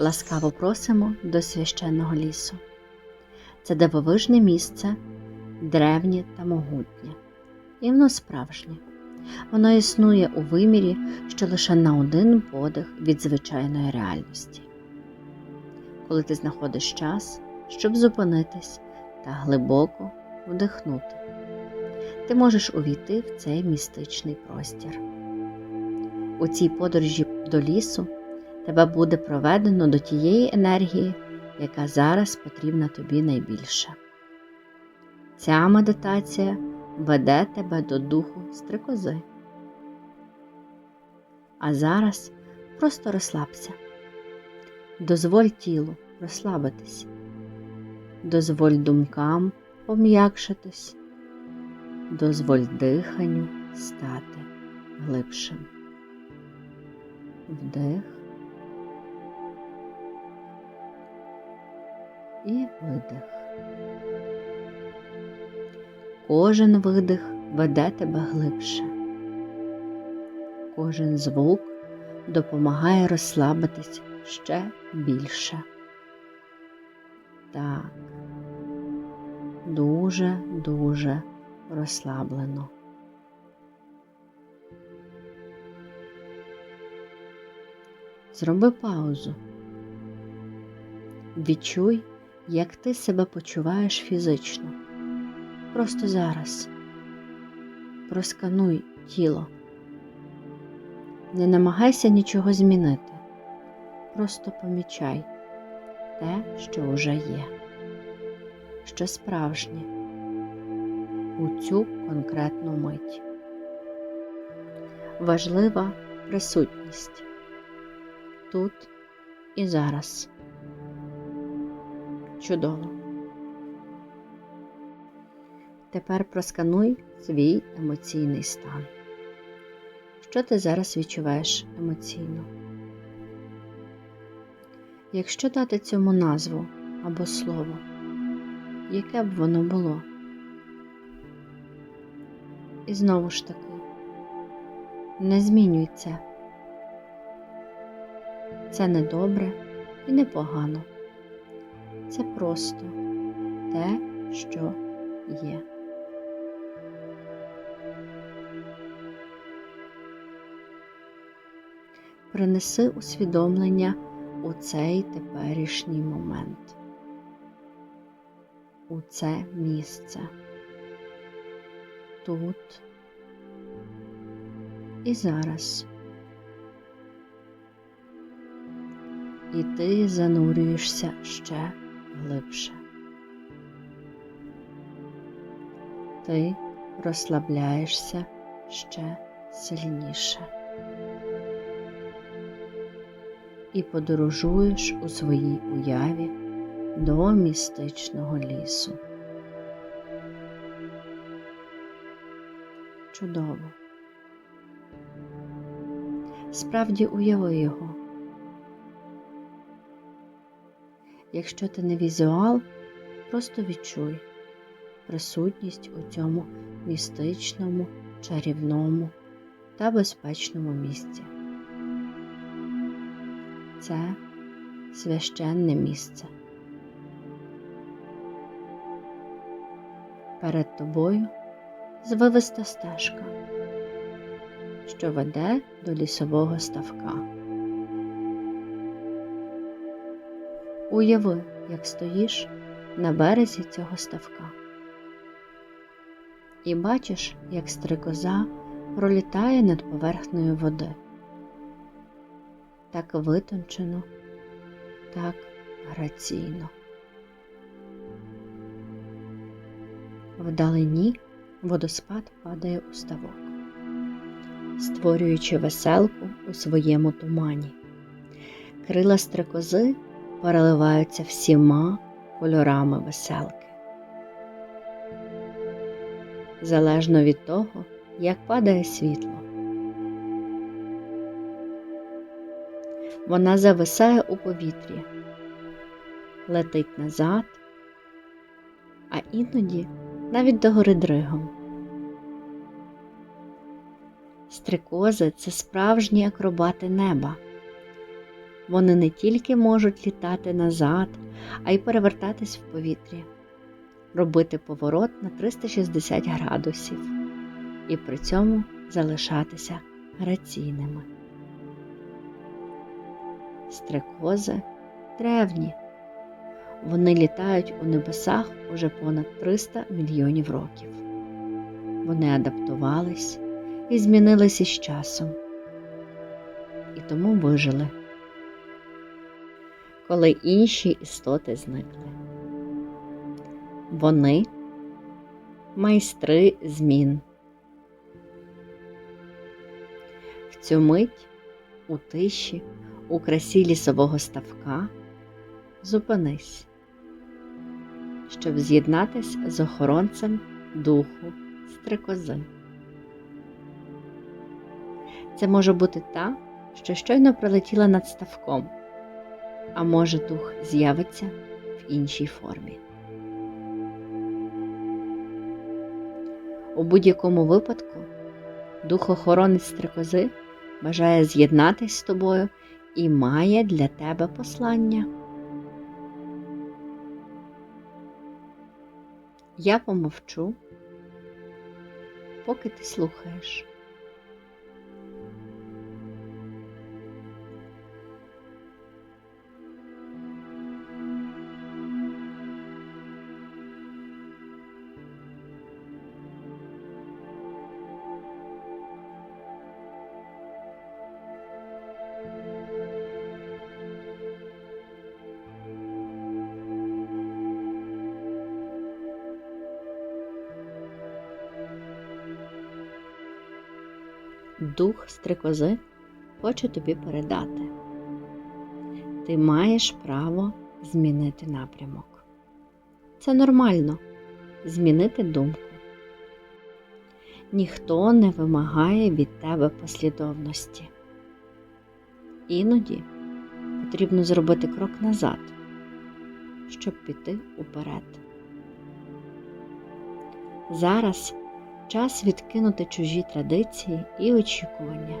Ласкаво просимо до священного лісу. Це дивовижне місце, древнє та могутнє, і воно справжнє. Воно існує у вимірі, що лише на один подих від звичайної реальності. Коли ти знаходиш час, щоб зупинитись та глибоко вдихнути, ти можеш увійти в цей містичний простір. У цій подорожі до лісу тебе буде проведено до тієї енергії, яка зараз потрібна тобі найбільше. Ця медитація веде тебе до духу стрикози. А зараз просто розслабся. Дозволь тілу розслабитись, дозволь думкам пом'якшитись, дозволь диханню стати глибшим. Вдих і видих. Кожен видих веде тебе глибше. Кожен звук допомагає розслабитись ще більше. Так, дуже-дуже розслаблено. Зроби паузу. Відчуй, як ти себе почуваєш фізично. Просто зараз. Проскануй тіло. Не намагайся нічого змінити. Просто помічай те, що вже є, що справжнє у цю конкретну мить. Важлива присутність тут і зараз. Чудово. Тепер проскануй свій емоційний стан. Що ти зараз відчуваєш емоційно? Якщо дати цьому назву або слово, яке б воно було? І знову ж таки, не змінюй це. Це не добре і не погано. Це просто те, що є. Принеси усвідомлення у цей теперішній момент, у це місце, тут і зараз. І ти занурюєшся ще глибше. Ти розслабляєшся ще сильніше і подорожуєш у своїй уяві до містичного лісу. Чудово. Справді уяви його. Якщо ти не візуал, просто відчуй присутність у цьому містичному, чарівному та безпечному місці. Це священне місце. Перед тобою звивиста стежка, що веде до лісового ставка. Уяви, як стоїш на березі цього ставка. І бачиш, як стрикоза пролітає над поверхнею води. Так витончено, так граційно. Вдалині водоспад падає у ставок, створюючи веселку у своєму тумані. Крила стрикози переливаються всіма кольорами веселки. Залежно від того, як падає світло. Вона зависає у повітрі, летить назад, а іноді навіть догори дригом. Стрикози це справжні акробати неба. Вони не тільки можуть літати назад, а й перевертатись в повітрі, робити поворот на 360 градусів і при цьому залишатися граційними. Стрекози древні. Вони літають у небесах уже понад 300 мільйонів років. Вони адаптувались і змінились із часом, і тому вижили, коли інші істоти зникли. Вони майстри змін. В цю мить у тиші, у красі лісового ставка зупинись, щоб з'єднатись з охоронцем духу стрекози. Це може бути та, що щойно прилетіла над ставком, а може дух з'явиться в іншій формі. У будь-якому випадку дух охоронець стрекози бажає з'єднатись з тобою і має для тебе послання. Я помовчу, поки ти слухаєш. Дух стрикози хоче тобі передати. Ти маєш право змінити напрямок. Це нормально змінити думку. Ніхто не вимагає від тебе послідовності. Іноді потрібно зробити крок назад, щоб піти уперед. Зараз час відкинути чужі традиції і очікування.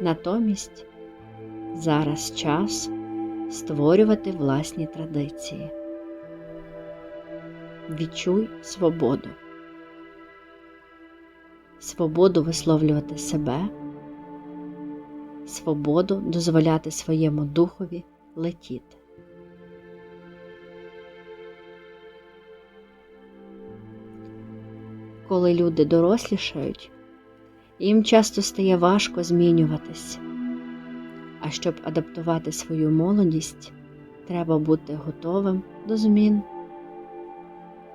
Натомість зараз час створювати власні традиції. Відчуй свободу, свободу висловлювати себе, свободу дозволяти своєму духові летіти. Коли люди дорослішають, їм часто стає важко змінюватись. А щоб адаптувати свою молодість, треба бути готовим до змін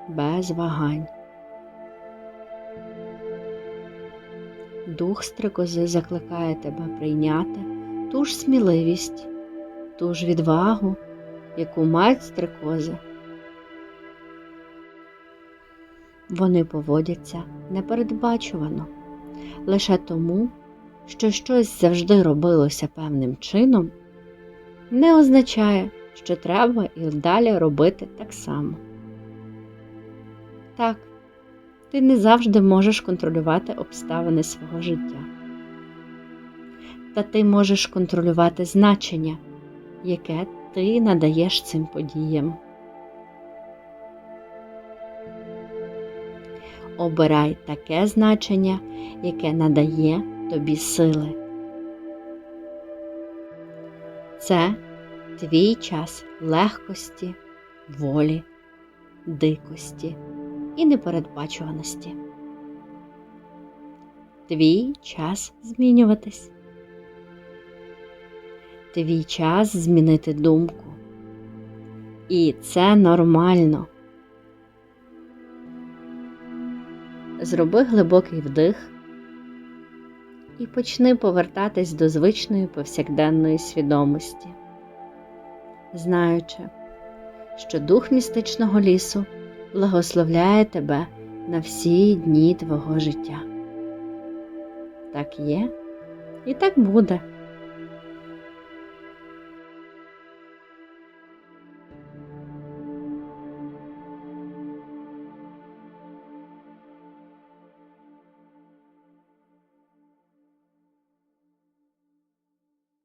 без вагань. Дух стрикози закликає тебе прийняти ту ж сміливість, ту ж відвагу, яку мають стрикози. Вони поводяться непередбачувано лише тому, що щось завжди робилося певним чином, не означає, що треба і далі робити так само. Так, ти не завжди можеш контролювати обставини свого життя, та ти можеш контролювати значення, яке ти надаєш цим подіям. Обирай таке значення, яке надає тобі сили. Це твій час легкості, волі, дикості і непередбачуваності. Твій час змінюватись. Твій час змінити думку. І це нормально. Зроби глибокий вдих і почни повертатись до звичної повсякденної свідомості, знаючи, що дух містичного лісу благословляє тебе на всі дні твого життя. Так є і так буде.